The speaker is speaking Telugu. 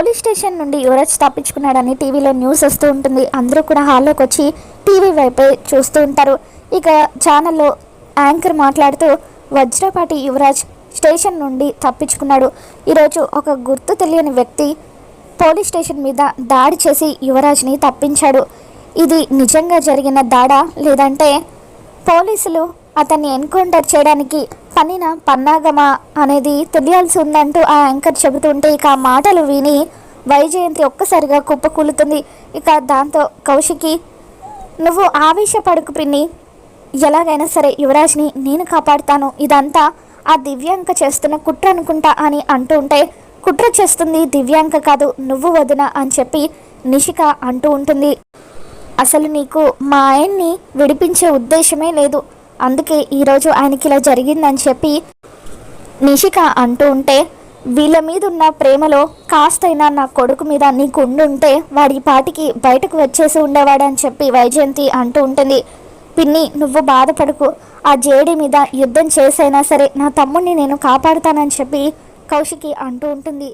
పోలీస్ స్టేషన్ నుండి యువరాజ్ తప్పించుకున్నాడని టీవీలో న్యూస్ వస్తూ ఉంటుంది. అందరూ కూడా హాల్లోకి వచ్చి టీవీ వైపే చూస్తూ ఉంటారు. ఇక ఛానల్లో యాంకర్ మాట్లాడుతూ వజ్రపాటి యువరాజ్ స్టేషన్ నుండి తప్పించుకున్నాడు. ఈరోజు ఒక గుర్తు తెలియని వ్యక్తి పోలీస్ స్టేషన్ మీద దాడి చేసి యువరాజ్ని తప్పించాడు. ఇది నిజంగా జరిగిన దాడా? లేదంటే పోలీసులు అతన్ని ఎన్కౌంటర్ చేయడానికి పన్నిన పన్నాగమా అనేది తెలియాల్సి ఉందంటూ ఆ యాంకర్ చెబుతుంటే ఇక ఆ మాటలు విని వైజయంతి ఒక్కసారిగా కుప్పకూలుతుంది. ఇక దాంతో కౌశికి నువ్వు ఆవేశపడుకు పిన్ని. ఎలాగైనా సరే యువరాజ్ని నేను కాపాడుతాను. ఇదంతా ఆ దివ్యాంక చేస్తున్న కుట్ర అనుకుంటా అని అంటూ ఉంటే కుట్ర చేస్తుంది దివ్యాంక కాదు నువ్వు వదిన అని చెప్పి నిషిక అంటూ ఉంటుంది. అసలు నీకు మా ఆయన్ని విడిపించే ఉద్దేశమే లేదు. అందుకే ఈరోజు ఆయనకి ఇలా జరిగిందని చెప్పి నిషిక అంటూ ఉంటే వీళ్ళ మీద ఉన్న ప్రేమలో కాస్తైనా నా కొడుకు మీద నీకు ఉండుంటే వాడి పాటికి బయటకు వచ్చేసి ఉండేవాడని చెప్పి వైజయంతి అంటూ ఉంటుంది. పిన్ని నువ్వు బాధపడకు. ఆ జేడి మీద యుద్ధం చేసైనా సరే నా తమ్ముడిని నేను కాపాడుతానని చెప్పి కౌశికి అంటూ ఉంటుంది.